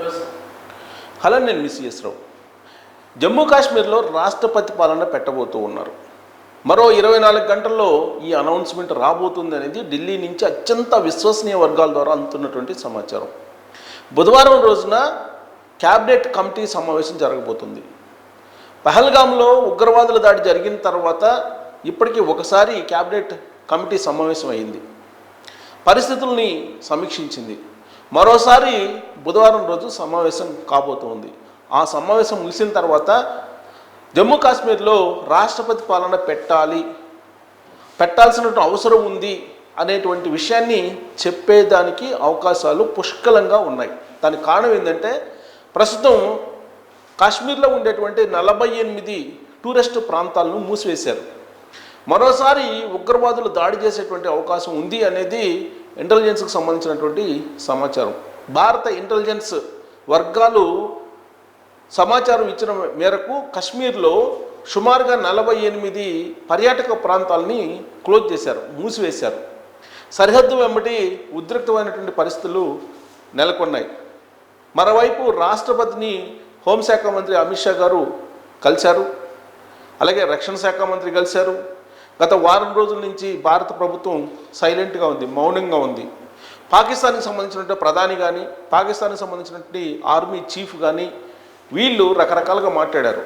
Hello నేను miss రావు. జమ్మూ కాశ్మీర్లో రాష్ట్రపతి పాలన పెట్టబోతూ ఉన్నారు. మరో ఇరవై నాలుగు గంటల్లో ఈ అనౌన్స్మెంట్ రాబోతుంది అనేది ఢిల్లీ నుంచి అత్యంత విశ్వసనీయ వర్గాల ద్వారా అందుతున్నటువంటి సమాచారం. బుధవారం రోజున క్యాబినెట్ కమిటీ సమావేశం జరగబోతుంది. పహల్గామ్లో ఉగ్రవాదుల దాడి జరిగిన తర్వాత ఇప్పటికీ ఒకసారి క్యాబినెట్ కమిటీ సమావేశం అయింది. పరిస్థితుల్ని సమీక్షించింది. మరోసారి బుధవారం రోజు సమావేశం కాబోతోంది. ఆ సమావేశం ముగిసిన తర్వాత జమ్మూ కాశ్మీర్లో రాష్ట్రపతి పాలన పెట్టాలి పెట్టాల్సినటువంటి అవసరం ఉంది అనేటువంటి విషయాన్ని చెప్పేదానికి అవకాశాలు పుష్కలంగా ఉన్నాయి. దానికి కారణం ఏంటంటే ప్రస్తుతం కాశ్మీర్లో ఉండేటువంటి నలభై ఎనిమిది టూరిస్ట్ ప్రాంతాలను మూసివేశారు. మరోసారి ఉగ్రవాదులు దాడి చేసేటువంటి అవకాశం ఉంది అనేది ఇంటెలిజెన్స్కి సంబంధించినటువంటి సమాచారం. భారత ఇంటెలిజెన్స్ వర్గాలు సమాచారం ఇచ్చిన మేరకు కశ్మీర్లో సుమారుగా నలభై ఎనిమిది పర్యాటక ప్రాంతాలని క్లోజ్ చేశారు మూసివేశారు. సరిహద్దు వెంబడి ఉద్రిక్తమైనటువంటి పరిస్థితులు నెలకొన్నాయి. మరోవైపు రాష్ట్రపతిని హోంశాఖ మంత్రి అమిత్ షా గారు కలిశారు. అలాగే రక్షణ శాఖ మంత్రి కలిశారు. గత వారం రోజుల నుంచి భారత ప్రభుత్వం సైలెంట్గా ఉంది మౌనంగా ఉంది. పాకిస్తాన్కి సంబంధించినటువంటి ప్రధాని కానీ పాకిస్తాన్కి సంబంధించినటువంటి ఆర్మీ చీఫ్ కానీ వీళ్ళు రకరకాలుగా మాట్లాడారు.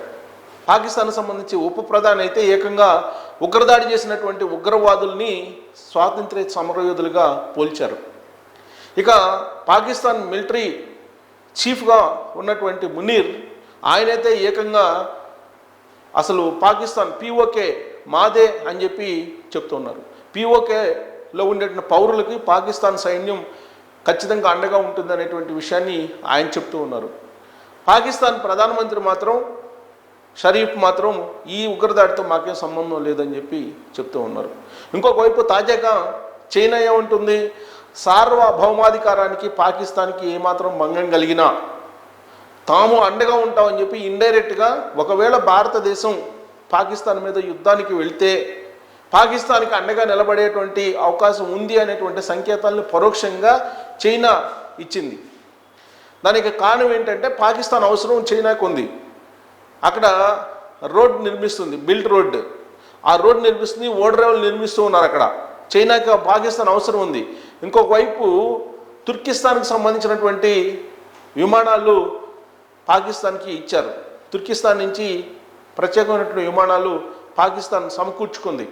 పాకిస్తాన్కి సంబంధించి ఉప ప్రధాని అయితే ఏకంగా ఉగ్రదాడి చేసినటువంటి ఉగ్రవాదుల్ని స్వాతంత్ర్య సమరయోధులుగా పోల్చారు. ఇక పాకిస్తాన్ మిలిటరీ చీఫ్గా ఉన్నటువంటి మునీర్ ఆయనైతే ఏకంగా అసలు పాకిస్తాన్ పీఓకే మాదే అని చెప్పి చెప్తున్నారు. పీఓకేలో ఉండేటువంటి పౌరులకి పాకిస్తాన్ సైన్యం ఖచ్చితంగా అండగా ఉంటుంది అనేటువంటి విషయాన్ని ఆయన చెప్తూ ఉన్నారు. పాకిస్తాన్ ప్రధానమంత్రి మాత్రం షరీఫ్ మాత్రం ఈ ఉగ్రదాడితో మాకేం సంబంధం లేదని చెప్పి చెప్తూ ఉన్నారు. ఇంకొక వైపు తాజాగా చైనా ఏముంటుంది? సార్వభౌమాధికారానికి పాకిస్తాన్కి ఏమాత్రం భంగం కలిగినా తాము అండగా ఉంటామని చెప్పి ఇండైరెక్ట్గా ఒకవేళ భారతదేశం పాకిస్తాన్ మీద యుద్ధానికి వెళ్తే పాకిస్తాన్కి అండగా నిలబడేటువంటి అవకాశం ఉంది అనేటువంటి సంకేతాలను పరోక్షంగా చైనా ఇచ్చింది. దానికి కారణం ఏంటంటే పాకిస్తాన్ అవసరం చైనాకు ఉంది. అక్కడ రోడ్ నిర్మిస్తుంది బిల్ట్ రోడ్. ఆ రోడ్ నిర్మిస్తుంది ఓడరేవులు నిర్మిస్తూ ఉన్నారు అక్కడ. చైనాకి పాకిస్తాన్ అవసరం ఉంది. ఇంకొక వైపు తుర్కిస్తాన్కి సంబంధించినటువంటి విమానాలు పాకిస్తాన్కి ఇచ్చారు. తుర్కిస్తాన్ నుంచి ప్రత్యేకమైనటువంటి విమానాలు పాకిస్తాన్ సమకూర్చుకుంది.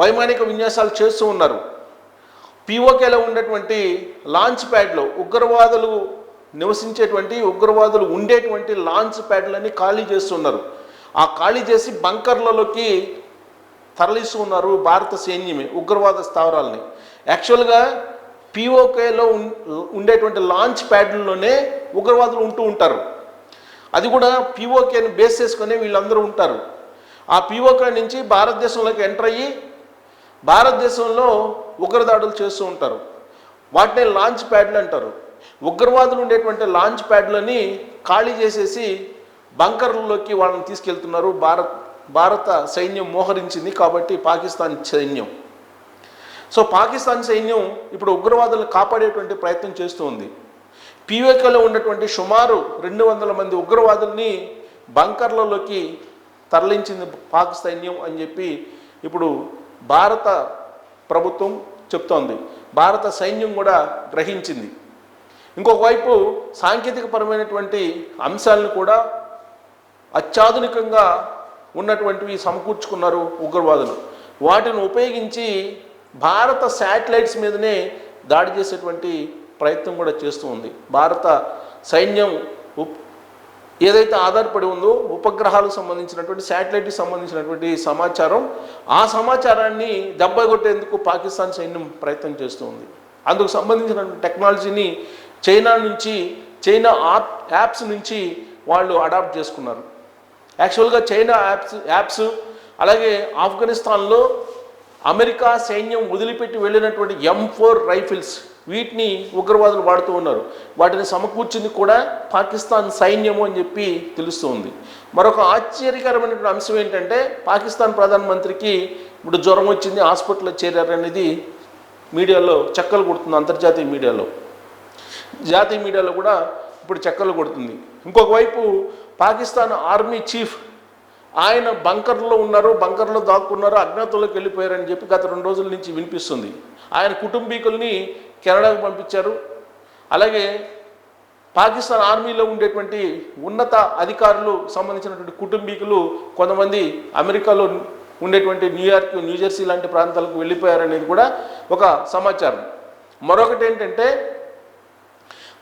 వైమానిక విన్యాసాలు చేస్తూ ఉన్నారు. పీఓకేలో ఉండేటువంటి లాంచ్ ప్యాడ్లో ఉగ్రవాదులు నివసించేటువంటి ఉగ్రవాదులు ఉండేటువంటి లాంచ్ ప్యాడ్లని ఖాళీ చేస్తున్నారు ఆ ఖాళీ చేసి బంకర్లలోకి తరలిస్తూ ఉన్నారు భారత సైన్యమే ఉగ్రవాద స్థావరాలని. యాక్చువల్గా పీఓకేలో ఉండేటువంటి లాంచ్ ప్యాడ్లలోనే ఉగ్రవాదులు ఉంటూ ఉంటారు. అది కూడా పీఓకేని బేస్ చేసుకుని వీళ్ళందరూ ఉంటారు. ఆ పీఓకే నుంచి భారతదేశంలోకి ఎంటర్ అయ్యి భారతదేశంలో ఉగ్రదాడులు చేస్తూ ఉంటారు. వాటిని లాంచ్ ప్యాడ్లు అంటారు. ఉగ్రవాదులు ఉండేటువంటి లాంచ్ ప్యాడ్లని ఖాళీ చేసేసి బంకర్లలోకి వాళ్ళని తీసుకెళ్తున్నారు. భారత్ భారత సైన్యం మోహరించింది కాబట్టి పాకిస్తాన్ సైన్యం. సో పాకిస్తాన్ సైన్యం ఇప్పుడు ఉగ్రవాదులను కాపాడేటువంటి ప్రయత్నం చేస్తూ ఉంది. పీవేకలో ఉన్నటువంటి సుమారు రెండు వందల మంది ఉగ్రవాదుల్ని బంకర్లలోకి తరలించింది పాక్ సైన్యం అని చెప్పి ఇప్పుడు భారత ప్రభుత్వం చెప్తోంది. భారత సైన్యం కూడా గ్రహించింది. ఇంకొక వైపు సాంకేతికపరమైనటువంటి అంశాలను కూడా అత్యాధునికంగా ఉన్నటువంటివి సమకూర్చుకున్నారు ఉగ్రవాదులు. వాటిని ఉపయోగించి భారత శాటిలైట్స్ మీదనే దాడి చేసేటువంటి ప్రయత్నం కూడా చేస్తూ ఉంది. భారత సైన్యం ఏదైతే ఆధారపడి ఉందో ఉపగ్రహాలకు సంబంధించినటువంటి శాటిలైట్కి సంబంధించినటువంటి సమాచారం ఆ సమాచారాన్ని దెబ్బగొట్టేందుకు పాకిస్తాన్ సైన్యం ప్రయత్నం చేస్తూ ఉంది. అందుకు సంబంధించిన టెక్నాలజీని చైనా నుంచి చైనా ఆప్ యాప్స్ నుంచి వాళ్ళు అడాప్ట్ చేసుకున్నారు. యాక్చువల్గా చైనా యాప్స్ యాప్స్ అలాగే ఆఫ్ఘనిస్తాన్లో అమెరికా సైన్యం వదిలిపెట్టి వెళ్ళినటువంటి ఎం ఫోర్ రైఫిల్స్ వీటిని ఉగ్రవాదులు వాడుతూ ఉన్నారు. వాటిని సమకూర్చింది కూడా పాకిస్తాన్ సైన్యము అని చెప్పి తెలుస్తుంది. మరొక ఆశ్చర్యకరమైనటువంటి అంశం ఏంటంటే పాకిస్తాన్ ప్రధానమంత్రికి ఇప్పుడు జ్వరం వచ్చింది హాస్పిటల్లో చేరారనేది మీడియాలో చక్కలు కొడుతుంది అంతర్జాతీయ మీడియాలో. జాతీయ మీడియాలో కూడా ఇప్పుడు చక్కలు కొడుతుంది. ఇంకొక వైపు పాకిస్తాన్ ఆర్మీ చీఫ్ ఆయన బంకర్లో ఉన్నారు బంకర్లో దాక్కున్నారు అజ్ఞాతంలోకి వెళ్ళిపోయారని చెప్పి గత రెండు రోజుల నుంచి వినిపిస్తుంది. ఆయన కుటుంబీకుల్ని కెనడాకు పంపించారు. అలాగే పాకిస్తాన్ ఆర్మీలో ఉండేటువంటి ఉన్నత అధికారులు సంబంధించినటువంటి కుటుంబీకులు కొంతమంది అమెరికాలో ఉండేటువంటి న్యూయార్క్ న్యూజెర్సీ లాంటి ప్రాంతాలకు వెళ్ళిపోయారనేది కూడా ఒక సమాచారం. మరొకటి ఏంటంటే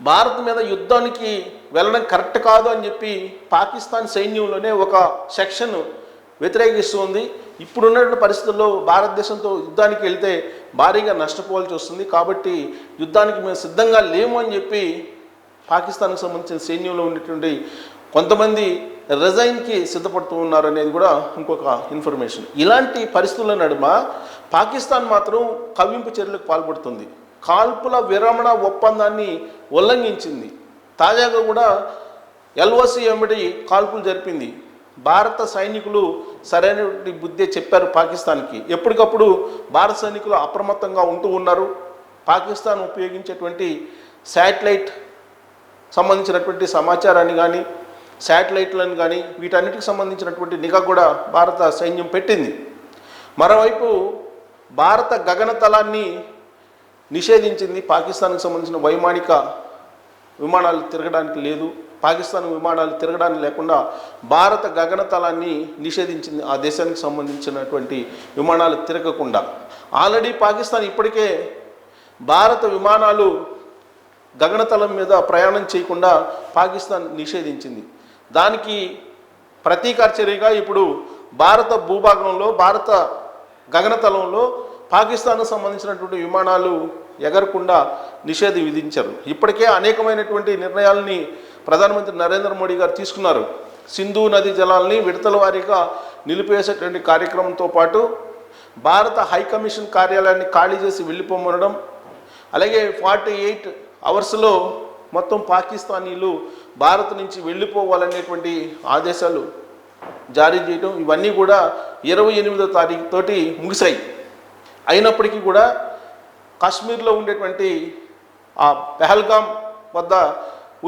భారత్ మీద యుద్ధానికి వెళ్ళడం కరెక్ట్ కాదు అని చెప్పి పాకిస్తాన్ సైన్యంలోనే ఒక సెక్షన్ వ్యతిరేకిస్తుంది. ఇప్పుడున్నటువంటి పరిస్థితుల్లో భారతదేశంతో యుద్ధానికి వెళ్తే భారీగా నష్టపోవాల్సి వస్తుంది. కాబట్టి యుద్ధానికి మేము సిద్ధంగా లేము అని చెప్పి పాకిస్తాన్కి సంబంధించిన సైన్యంలో ఉన్నటువంటి కొంతమంది రిజైన్కి సిద్ధపడుతూ ఉన్నారు అనేది కూడా ఇంకొక ఇన్ఫర్మేషన్. ఇలాంటి పరిస్థితుల నడుమ పాకిస్తాన్ మాత్రం కవ్వింపు చర్యలకు పాల్పడుతుంది. కాల్పుల విరమణ ఒప్పందాన్ని ఉల్లంఘించింది. తాజాగా కూడా ఎల్ఓసి వెంబడి కాల్పులు జరిపింది. భారత సైనికులు సరైనటువంటి బుద్ధి చెప్పారు పాకిస్తాన్కి. ఎప్పటికప్పుడు భారత సైనికులు అప్రమత్తంగా ఉంటూ ఉన్నారు. పాకిస్తాన్ ఉపయోగించేటువంటి శాటిలైట్ సంబంధించినటువంటి సమాచారాన్ని కానీ శాటిలైట్లను కానీ వీటన్నిటికి సంబంధించినటువంటి నిఘా కూడా భారత సైన్యం పెట్టింది. మరోవైపు భారత గగనతలాన్ని నిషేధించింది పాకిస్తాన్కి సంబంధించిన వైమానిక విమానాలు తిరగడానికి లేదు. పాకిస్తాన్ విమానాలు తిరగడానికి లేకుండా భారత గగనతలాన్ని నిషేధించింది ఆ దేశానికి సంబంధించినటువంటి విమానాలు తిరగకుండా. ఆల్రెడీ పాకిస్తాన్ ఇప్పటికే భారత విమానాలు గగనతలం మీద ప్రయాణం చేయకుండా పాకిస్తాన్ నిషేధించింది. దానికి ప్రతీకార చర్యగా ఇప్పుడు భారత భూభాగంలో భారత గగనతలంలో పాకిస్తాన్కు సంబంధించినటువంటి విమానాలు ఎగరకుండా నిషేధం విధించారు. ఇప్పటికే అనేకమైనటువంటి నిర్ణయాలని ప్రధానమంత్రి నరేంద్ర మోడీ గారు తీసుకున్నారు. సింధు నది జలాల్ని విడతల వారీగా నిలిపేసేటువంటి కార్యక్రమంతో పాటు భారత హైకమిషన్ కార్యాలయాన్ని ఖాళీ చేసి వెళ్ళిపోమనడం అలాగే ఫార్టీ ఎయిట్ అవర్స్లో మొత్తం పాకిస్తానీలు భారత్ నుంచి వెళ్ళిపోవాలనేటువంటి ఆదేశాలు జారీ చేయడం ఇవన్నీ కూడా ఇరవై ఎనిమిదో తారీఖు తోటి ముగిశాయి. అయినప్పటికీ కూడా కాశ్మీర్లో ఉండేటువంటి ఆ పెహల్గాం వద్ద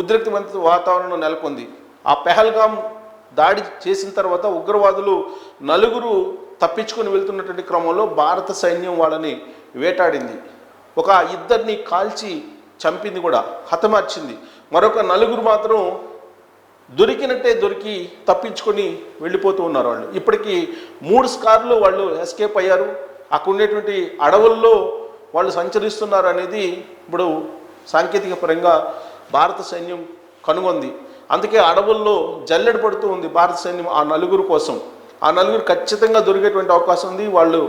ఉద్రిక్తమైన వాతావరణం నెలకొంది. ఆ పెహల్గాం దాడి చేసిన తర్వాత ఉగ్రవాదులు నలుగురు తప్పించుకొని వెళ్తున్నటువంటి క్రమంలో భారత సైన్యం వాళ్ళని వేటాడింది. ఒక ఇద్దరిని కాల్చి చంపింది కూడా హతమార్చింది. మరొక నలుగురు మాత్రం దొరికినట్టే దొరికి తప్పించుకొని వెళ్ళిపోతూ ఉన్నారు వాళ్ళు. ఇప్పటికీ మూడు స్కార్లు వాళ్ళు ఎస్కేప్ అయ్యారు. అక్కడ ఉండేటువంటి అడవుల్లో వాళ్ళు సంచరిస్తున్నారు అనేది ఇప్పుడు సాంకేతిక పరంగా భారత సైన్యం కనుగొంది. అందుకే అడవుల్లో జల్లెడ పడుతూ ఉంది భారత సైన్యం ఆ నలుగురు కోసం. ఆ నలుగురు ఖచ్చితంగా దొరికేటువంటి అవకాశం ఉంది. వాళ్ళు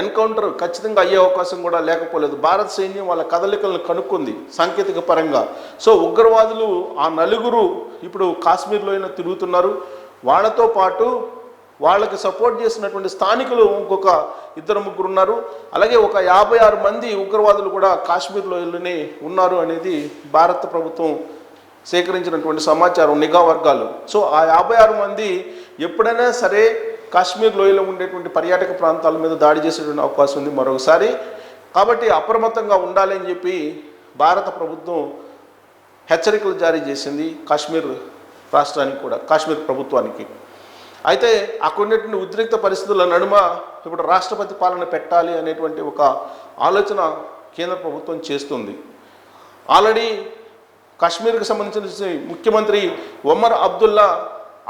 ఎన్కౌంటర్ ఖచ్చితంగా అయ్యే అవకాశం కూడా లేకపోలేదు. భారత సైన్యం వాళ్ళ కదలికలను కనుక్కుంది సాంకేతిక పరంగా. సో ఉగ్రవాదులు ఆ నలుగురు ఇప్పుడు కాశ్మీర్లో అయినా తిరుగుతున్నారు. వాళ్ళతో పాటు వాళ్ళకి సపోర్ట్ చేసినటువంటి స్థానికులు ఇంకొక ఇద్దరు ముగ్గురు ఉన్నారు. అలాగే ఒక యాభై ఆరు మంది ఉగ్రవాదులు కూడా కాశ్మీర్లో వెళ్ళనే ఉన్నారు అనేది భారత ప్రభుత్వం సేకరించినటువంటి సమాచారం నిఘా వర్గాలు. సో ఆ యాభై ఆరు మంది ఎప్పుడైనా సరే కాశ్మీర్ లోయలో ఉండేటువంటి పర్యాటక ప్రాంతాల మీద దాడి చేసేటువంటి అవకాశం ఉంది మరొకసారి. కాబట్టి అప్రమత్తంగా ఉండాలి అని చెప్పి భారత ప్రభుత్వం హెచ్చరికలు జారీ చేసింది కాశ్మీర్ రాష్ట్రానికి కూడా కాశ్మీర్ ప్రభుత్వానికి. అయితే అక్కడ ఉన్నటువంటి ఉద్రిక్త పరిస్థితుల నడుమ ఇప్పుడు రాష్ట్రపతి పాలన పెట్టాలి అనేటువంటి ఒక ఆలోచన కేంద్ర ప్రభుత్వం చేస్తుంది. ఆల్రెడీ కాశ్మీర్కి సంబంధించిన ముఖ్యమంత్రి ఒమర్ అబ్దుల్లా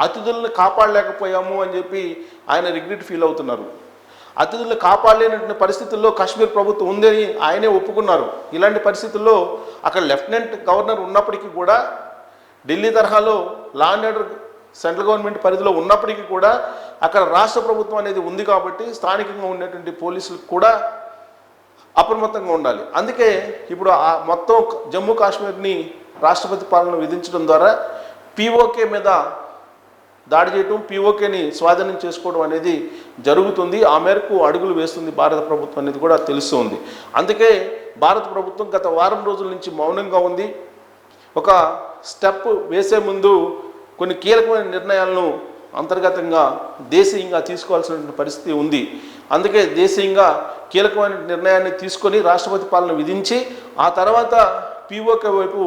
అతిథులను కాపాడలేకపోయాము అని చెప్పి ఆయన రిగ్రెట్ ఫీల్ అవుతున్నారు. అతిథులను కాపాడలేనటువంటి పరిస్థితుల్లో కాశ్మీర్ ప్రభుత్వం ఉందని ఆయనే ఒప్పుకున్నారు. ఇలాంటి పరిస్థితుల్లో అక్కడ లెఫ్టినెంట్ గవర్నర్ ఉన్నప్పటికీ కూడా ఢిల్లీ తరహాలో law and order central government పరిధిలో ఉన్నప్పటికీ కూడా అక్కడ రాష్ట్ర ప్రభుత్వం అనేది ఉంది కాబట్టి స్థానికంగా ఉండేటువంటి పోలీసులు కూడా అప్రమత్తంగా ఉండాలి. అందుకే ఇప్పుడు ఆ మొత్తం జమ్మూ కాశ్మీర్ని రాష్ట్రపతి పాలన విధించడం ద్వారా పీఓకే మీద దాడి చేయటం పీఓకేని స్వాధీనం చేసుకోవడం అనేది జరుగుతుంది. ఆ మేరకు అడుగులు వేస్తుంది భారత ప్రభుత్వం అనేది కూడా తెలుస్తుంది. అందుకే భారత ప్రభుత్వం గత వారం రోజుల నుంచి మౌనంగా ఉంది. ఒక స్టెప్ వేసే ముందు కొన్ని కీలకమైన నిర్ణయాలను అంతర్గతంగా దేశీయంగా తీసుకోవాల్సిన పరిస్థితి ఉంది. అందుకే దేశీయంగా కీలకమైన నిర్ణయాన్ని తీసుకొని రాష్ట్రపతి పాలన విధించి ఆ తర్వాత పీఓకే వైపు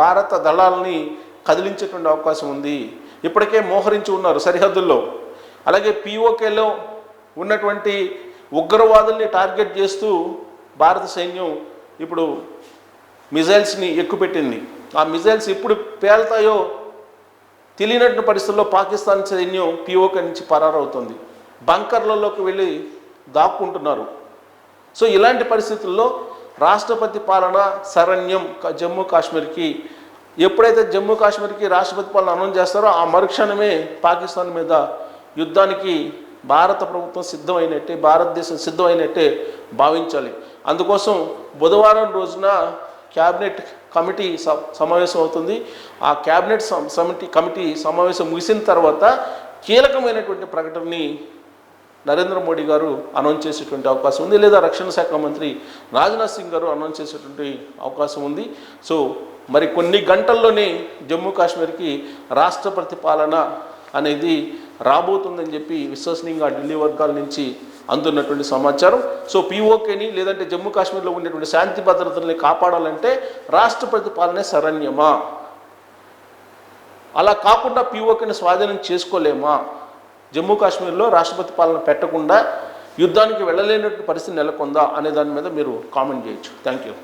భారత దళాలని కదిలించేటువంటి అవకాశం ఉంది. ఇప్పటికే మోహరించి ఉన్నారు సరిహద్దుల్లో. అలాగే పీఓకేలో ఉన్నటువంటి ఉగ్రవాదుల్ని టార్గెట్ చేస్తూ భారత సైన్యం ఇప్పుడు మిజైల్స్ని ఎక్కుపెట్టింది. ఆ మిజైల్స్ ఎప్పుడు పేలుతాయో తెలియనటువంటి పరిస్థితుల్లో పాకిస్తాన్ సైన్యం పిఓకే నుంచి పరారవుతుంది. బంకర్లలోకి వెళ్ళి దాక్కుంటున్నారు. సో ఇలాంటి పరిస్థితుల్లో రాష్ట్రపతి పాలన శరణ్యం జమ్మూ కాశ్మీర్కి ఎప్పుడైతే జమ్మూ కాశ్మీర్కి రాష్ట్రపతి పాలన అనౌన్స్ చేస్తారో ఆ మరుక్షణమే పాకిస్తాన్ మీద యుద్ధానికి భారత ప్రభుత్వం సిద్ధమైనట్టే భారతదేశం సిద్ధమైనట్టే భావించాలి. అందుకోసం బుధవారం రోజున క్యాబినెట్ కమిటీ స- సమావేశం అవుతుంది. ఆ క్యాబినెట్ సం- కమిటీ సమావేశం ముగిసిన తర్వాత కీలకమైనటువంటి ప్రకటనని నరేంద్ర మోడీ గారు అనౌన్స్ చేసేటువంటి అవకాశం ఉంది. లేదా రక్షణ శాఖ మంత్రి రాజ్నాథ్ సింగ్ గారు అనౌన్స్ చేసేటువంటి అవకాశం ఉంది. సో మరి కొన్ని గంటల్లోనే జమ్మూ కాశ్మీర్కి రాష్ట్రపతి పాలన అనేది రాబోతుందని చెప్పి విశ్వసనీయంగా ఢిల్లీ వర్గాల నుంచి అందున్నటువంటి సమాచారం. సో పీఓకేని లేదంటే జమ్మూ కాశ్మీర్లో ఉండేటువంటి శాంతి భద్రతల్ని కాపాడాలంటే రాష్ట్రపతి పాలనే శరణ్యమా? అలా కాకుండా పీఓకేని స్వాధీనం చేసుకోలేమా? జమ్మూ కాశ్మీర్లో రాష్ట్రపతి పాలన పెట్టకుండా యుద్ధానికి వెళ్ళలేనటువంటి పరిస్థితి నెలకొందా? అనే దాని మీద మీరు కామెంట్ చేయొచ్చు. Thank you